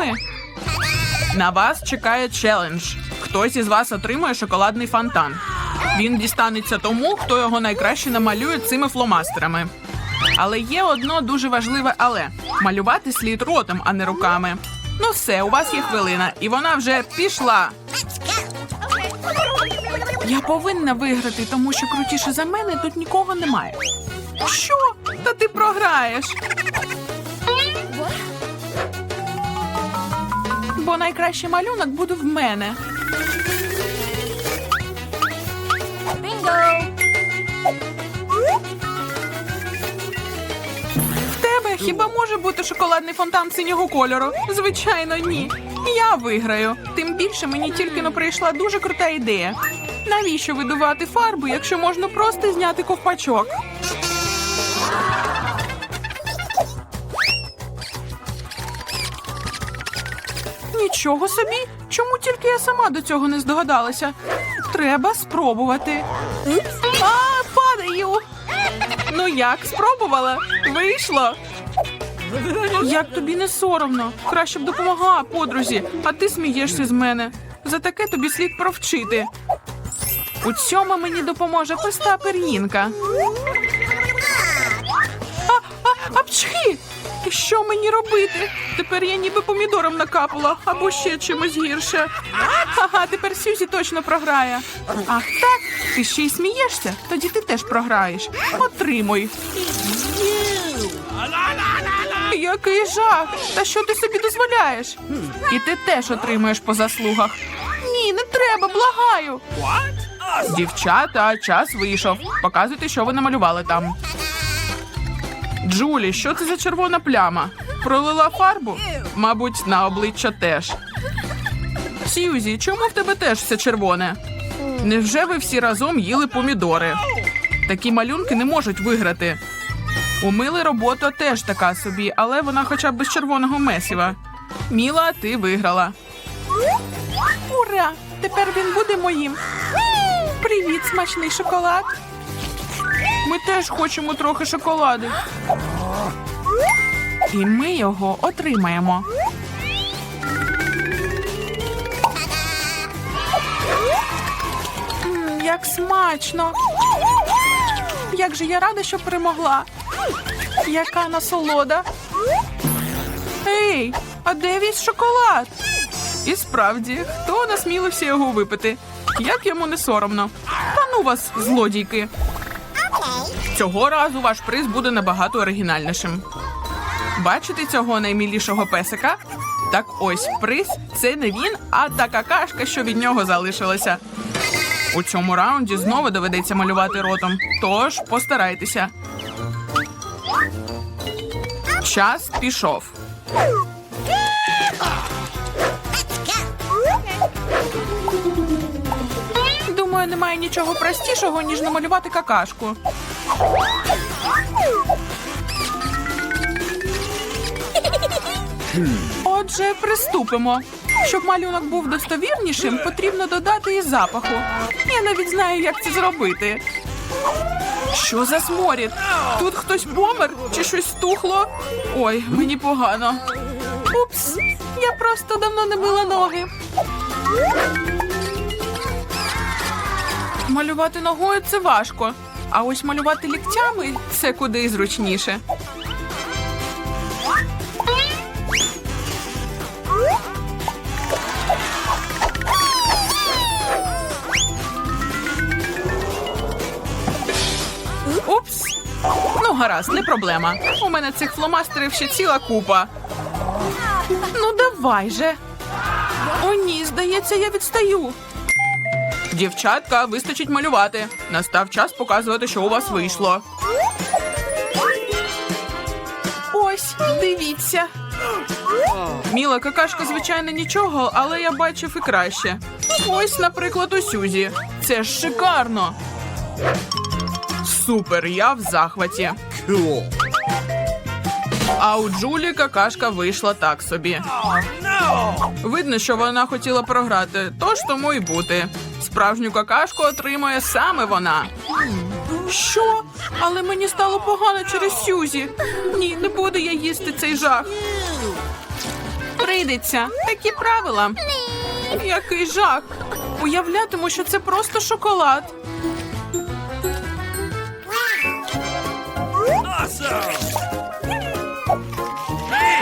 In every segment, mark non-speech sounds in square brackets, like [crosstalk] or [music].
ними. На вас чекає челендж. Хтось із вас отримує шоколадний фонтан. Він дістанеться тому, хто його найкраще намалює цими фломастерами. Але є одно дуже важливе але малювати слід ротом, а не руками. Ну все, у вас є хвилина, і вона вже пішла. Я повинна виграти, тому що крутіше за мене тут нікого немає. Що? Та ти програєш. Бо найкращий малюнок буде в мене. В тебе хіба може бути шоколадний фонтан синього кольору? Звичайно, ні. Я виграю. Тим більше мені тільки но прийшла дуже крута ідея. Навіщо видувати фарбу, якщо можна просто зняти ковпачок? Нічого собі. Чому тільки я сама до цього не здогадалася? Треба спробувати. А, падаю. Ну як, спробувала? Вийшло. Як тобі не соромно? Краще б допомогла подрузі, а ти смієшся з мене. За таке тобі слід провчити. У цьому мені допоможе проста пер'їнка. Що мені робити? Тепер я ніби помідором накапала або ще чимось гірше. Ага, тепер Сюзі точно програє. Ах, так? Ти ще й смієшся? Тоді ти теж програєш. Отримуй. Який жах! Та що ти собі дозволяєш? І ти теж отримуєш по заслугах. Ні, не треба, благаю. Дівчата, час вийшов. Показуйте, що ви намалювали там. Джулі, що це за червона пляма? Пролила фарбу? Мабуть, на обличчя теж. Сьюзі, чому в тебе теж все червоне? Невже ви всі разом їли помідори? Такі малюнки не можуть виграти. У Мили робота теж така собі, але вона хоча б без червоного месіва. Міла, ти виграла. Ура! Тепер він буде моїм. Привіт, смачний шоколад. Ми теж хочемо трохи шоколаду. І ми його отримаємо. Як смачно! Як же я рада, що перемогла. Яка насолода. Ей, а де весь шоколад? І справді, хто насмілився його випити? Як йому не соромно. Та ну вас, злодійки. Цього разу ваш приз буде набагато оригінальнішим. Бачите цього наймілішого песика? Так ось приз це не він, а та какашка, що від нього залишилася. У цьому раунді знову доведеться малювати ротом. Тож постарайтеся. Час пішов. Немає нічого простішого, ніж намалювати какашку. Отже, приступимо. Щоб малюнок був достовірнішим, потрібно додати і запаху. Я навіть знаю, як це зробити. Що за сморід? Тут хтось помер чи щось стухло? Ой, мені погано. Упс, я просто давно не мила ноги. Малювати ногою це важко, а ось малювати ліктями це куди зручніше. Упс. Ну, гаразд, не проблема. У мене цих фломастерів ще ціла купа. Ну, давай же. О, ні, здається, я відстаю. Дівчатка, вистачить малювати. Настав час показувати, що у вас вийшло. Ось, дивіться. Міла какашка, звичайно, нічого, але я бачив і краще. Ось, наприклад, у Сюзі. Це ж шикарно. Супер, я в захваті. А у Джулі какашка вийшла так собі. Видно, що вона хотіла програти, тож тому й бути. Справжню какашку отримує саме вона. Що? Але мені стало погано через Сюзі. Ні, не буду я їсти цей жах. прийдеться. Такі правила. Який жах. Уявлятиму, що це просто шоколад.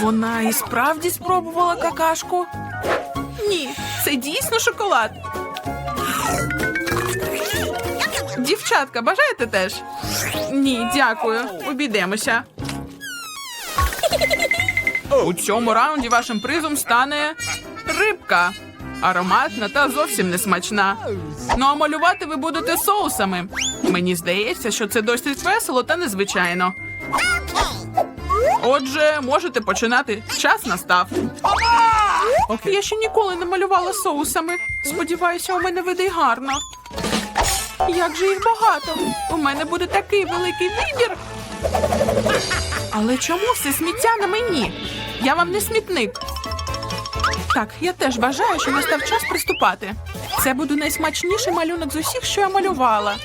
Вона і справді спробувала какашку. Ні, це дійсно шоколад. Дівчатка, бажаєте теж? Ні, дякую. Обійдемося. У цьому раунді вашим призом стане рибка. Ароматна та зовсім не смачна. Ну а малювати ви будете соусами. Мені здається, що це досить весело та незвичайно. Отже, можете починати. Час настав. Я ще ніколи не малювала соусами. Сподіваюся, у мене вийде гарно. Як же їх багато? У мене буде такий великий вибір. Але чому все сміття на мені? Я вам не смітник. Так, я теж вважаю, що настав час приступати. Це буде найсмачніший малюнок з усіх, що я малювала.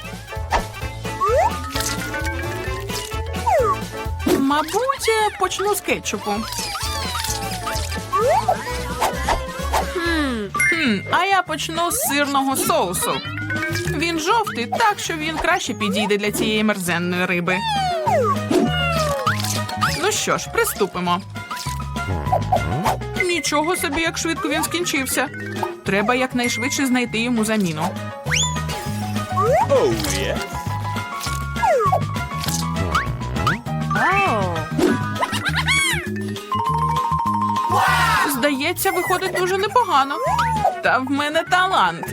Мабуть, е, почну з кетчупу. Хм, а я почну з сирного соусу. Він жовтий, так що він краще підійде для цієї мерзенної риби. Ну що ж, приступимо. Нічого собі, як швидко він скінчився. Треба якнайшвидше знайти йому заміну. Здається, виходить дуже непогано. Та в мене талант.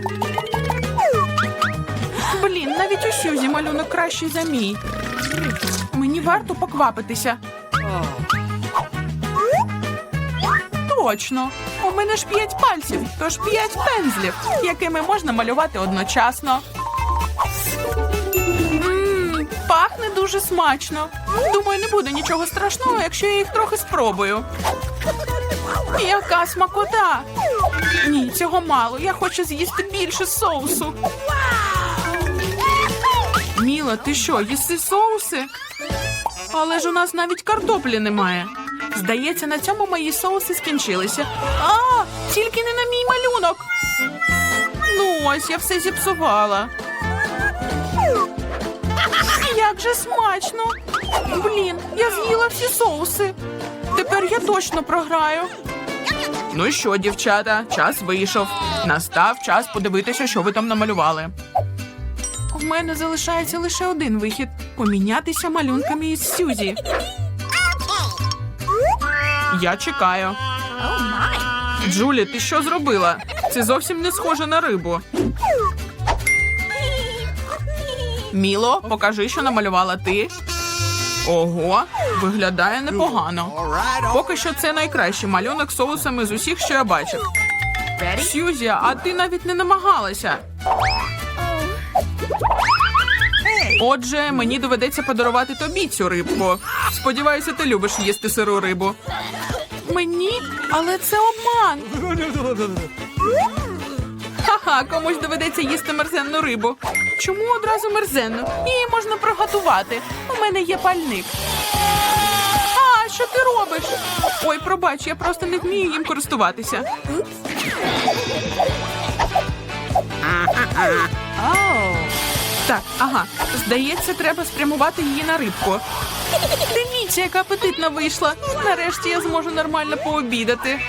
Блін, навіть у Сюзі малюнок кращий за мій. Мені варто поквапитися. Точно. У мене ж п'ять пальців, тож п'ять пензлів, якими можна малювати одночасно. Мм, пахне дуже смачно. Думаю, не буде нічого страшного, якщо я їх трохи спробую. Яка смакота! Ні, цього мало. Я хочу з'їсти більше соусу. Міла, ти що, їси соуси? Але ж у нас навіть картоплі немає. Здається, на цьому мої соуси скінчилися. А, тільки не на мій малюнок. Ну ось, я все зіпсувала. Як же смачно! Блін, я з'їла всі соуси. Тепер я точно програю. Ну що, дівчата, час вийшов. Настав час подивитися, що ви там намалювали. У мене залишається лише один вихід помінятися малюнками із Сюзі. Я чекаю. Джулі, ти що зробила? Це зовсім не схоже на рибу. Міло, покажи, що намалювала ти. Ого, виглядає непогано. Поки що це найкращий малюнок соусами з усіх, що я бачив. Сюзі, а ти навіть не намагалася. Отже, мені доведеться подарувати тобі цю рибку. Сподіваюся, ти любиш їсти сиру рибу. Мені? Але це обман. Ха-ха, комусь доведеться їсти мерзенну рибу. Чому одразу мерзенну? Її можна приготувати. У мене є пальник. А, що ти робиш? Ой, пробач, я просто не вмію їм користуватися. Так, ага. Здається, треба спрямувати її на рибку. Дивіться, яка апетитна вийшла. Нарешті я зможу нормально пообідати.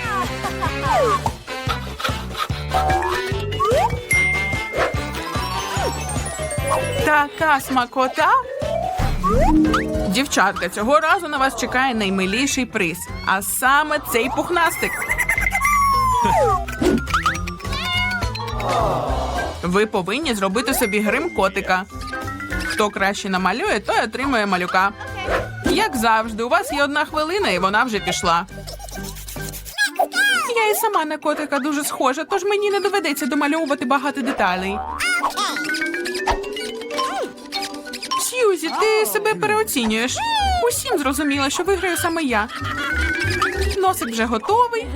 Така смакота. Дівчатка, цього разу на вас чекає наймиліший приз, а саме цей пухнастик. Ви повинні зробити собі грим котика. Хто краще намалює, той отримує малюка. Як завжди, у вас є одна хвилина, і вона вже пішла. Я і сама на котика дуже схожа, тож мені не доведеться домальовувати багато деталей. Сьюзі, ти себе переоцінюєш. Усім зрозуміло, що виграю саме я. Носик вже готовий.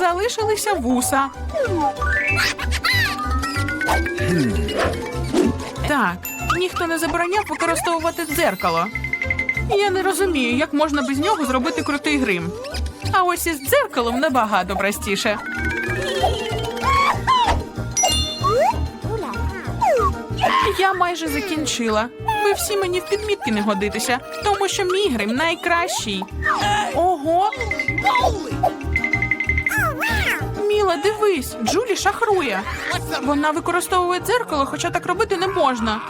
Залишилися вуса. Так, ніхто не забороняв використовувати дзеркало. Я не розумію, як можна без нього зробити крутий грим. А ось із дзеркалом набагато простіше. Я майже закінчила. Ви всі мені в підмітки не годитеся, тому що мій грим найкращий. Ого! Міла, дивись, Джулі шахрує. Вона використовує дзеркало, хоча так робити не можна.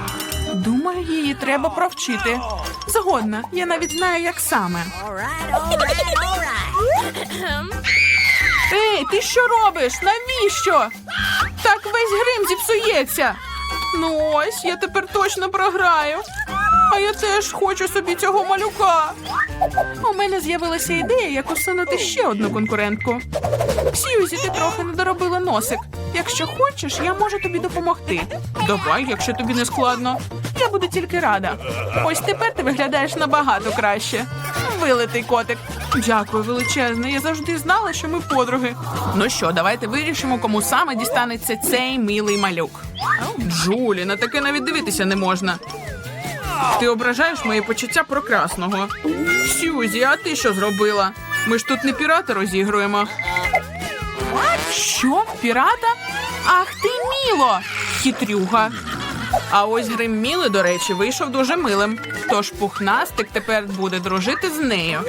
Думаю, її треба провчити. Згодна, я навіть знаю, як саме. Ей, ти що робиш? Навіщо? Так весь грим зіпсується. Ну ось, я тепер точно програю. А я теж хочу собі цього малюка. У мене з'явилася ідея, як усунути ще одну конкурентку. Сьюзі, ти трохи не доробила носик. Якщо хочеш, я можу тобі допомогти. Давай, якщо тобі не складно. Я буду тільки рада. Ось тепер ти виглядаєш набагато краще. Вилитий котик. Дякую, величезне. Я завжди знала, що ми подруги. Ну що, давайте вирішимо, кому саме дістанеться цей милий малюк. Джулі, на таке навіть дивитися не можна. Ти ображаєш мої почуття прекрасного. Сюзі, а ти що зробила? Ми ж тут не пірата розігруємо. Що? Пірата? Ах ти міло! Хитрюга. А ось грим Міли, до речі, вийшов дуже милим. Тож пухнастик тепер буде дружити з нею.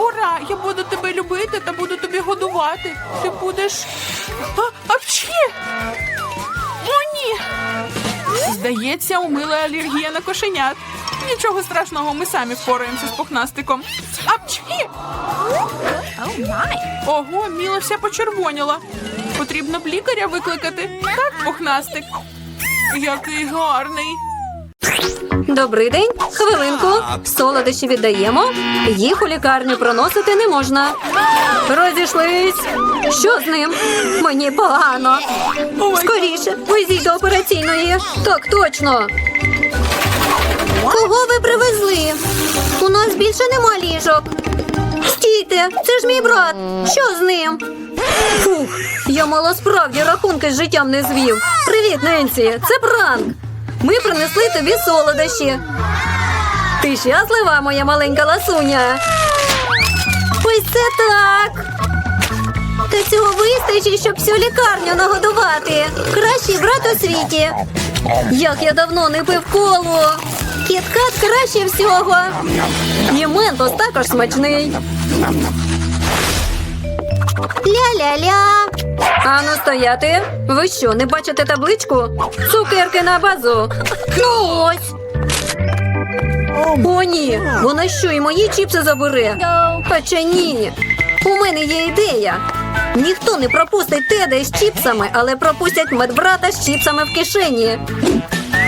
Ура! Я буду тебе любити та буду тобі годувати. Ти будеш. А, апчхі! О, ні! Здається, у Мили алергія на кошенят. Нічого страшного, ми самі впораємося з пухнастиком. Апчхі! Ого, Міла вся почервоніла. Потрібно б лікаря викликати. Так, пухнастик. Який гарний. Добрий день, хвилинку. Солодощі віддаємо. Їх у лікарню проносити не можна. Розійшлись. Що з ним? Мені погано. Скоріше, везіть до операційної. Так точно. Кого ви привезли? У нас більше нема ліжок. Стійте, це ж мій брат. Що з ним? Фух, я мало справді рахунки з життям не звів. Привіт, Ненсі, це пранк. Ми принесли тобі солодощі. Ти щаслива, моя маленька ласуня? Ось це так. Та цього вистачить, щоб всю лікарню нагодувати. Кращий брат у світі. Як я давно не пив колу. Кіткат краще всього. І ментос також смачний. Ля-ля-ля. Ану стояти. Ви що, не бачите табличку? Цукерки на базу. Ну ось. О, ні. Вона що, і мої чіпси забере? Хоча ні. У мене є ідея. Ніхто не пропустить теда з чіпсами, але пропустять медбрата з чіпсами в кишені.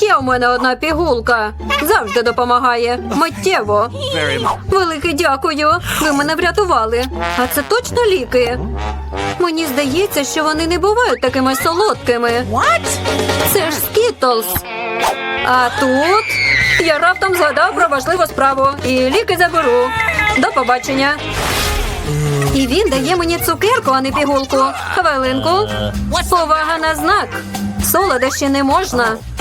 Є у мене одна пігулка. Завжди допомагає. Миттєво. Велике дякую. Ви мене врятували. А це точно ліки. Мені здається, що вони не бувають такими солодкими. Це ж Скітлз. А тут Я раптом згадав про важливу справу і ліки заберу. До побачення. І він дає мені цукерку, а не пігулку. Хвилинку. Повага на знак. Солодощі не можна.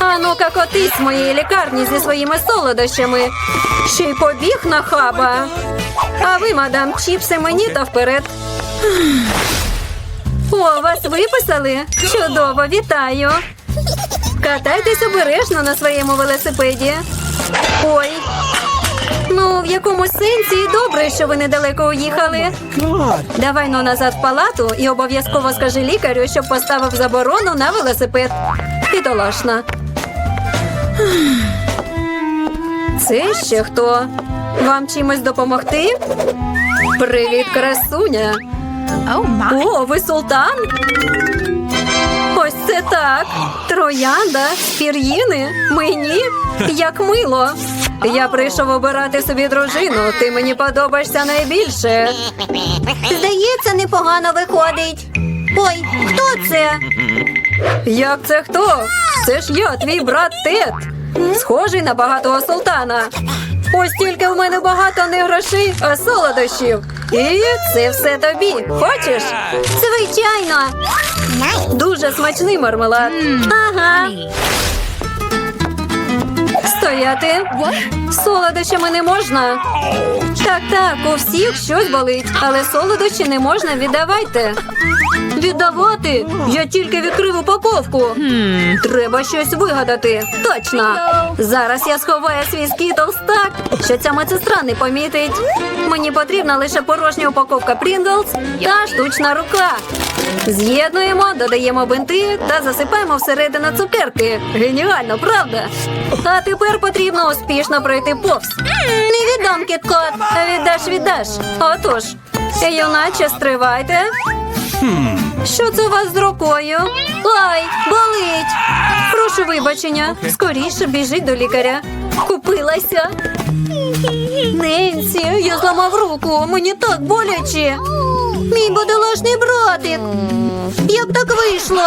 А ну-ка котись з моєї лікарні зі своїми солодощами. Ще й побіг на хаба. А ви, мадам, чіпси мені та вперед. О, вас виписали? Чудово, вітаю. Катайтесь обережно на своєму велосипеді. Ой. Ну, в якомусь сенсі добре, що ви недалеко уїхали. Давай ну назад в палату і обов'язково скажи лікарю, щоб поставив заборону на велосипед. Бідолашна. Це ще хто? Вам чимось допомогти? Привіт, красуня. О, ви султан? Ось це так. Троянда, пір'їни, мені. Як мило. Я прийшов обирати собі дружину. Ти мені подобаєшся найбільше. Здається, непогано виходить. Ой, хто це? Як це хто? Це ж я, твій брат Тед. Схожий на багатого султана. Ось тільки в мене багато не грошей, а солодощів. І це все тобі. Хочеш? Звичайно. Дуже смачний мармелад. Ага. Стояти. Солодощами не можна. Так, так, у всіх щось болить, але солодощі не можна віддавайте. Віддавати? Я тільки відкрив упаковку. Треба щось вигадати. Точно. Зараз я сховаю свій скітлс так, що ця медсестра не помітить. Мені потрібна лише порожня упаковка Pringles та штучна рука. З'єднуємо, додаємо бинти та засипаємо всередину цукерки. Геніально, правда? А тепер потрібно успішно пройти повз. Не віддам кіткот, а віддаш, віддаш. Отож, юначе стривайте. Що це у вас з рукою? Ай, болить. Прошу вибачення. Скоріше біжіть до лікаря. Купилася. [laughs] Ненсі, я зламав руку. Мені так боляче. Мій бодолашний братик. Як так вийшло?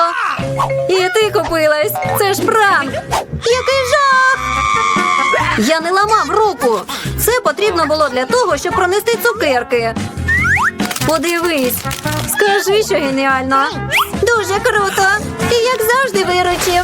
І ти купилась. Це ж пранк. Який жах! Я не ламав руку. Це потрібно було для того, щоб пронести цукерки. Подивись, скажи, що геніально. Дуже круто. І як завжди виручив.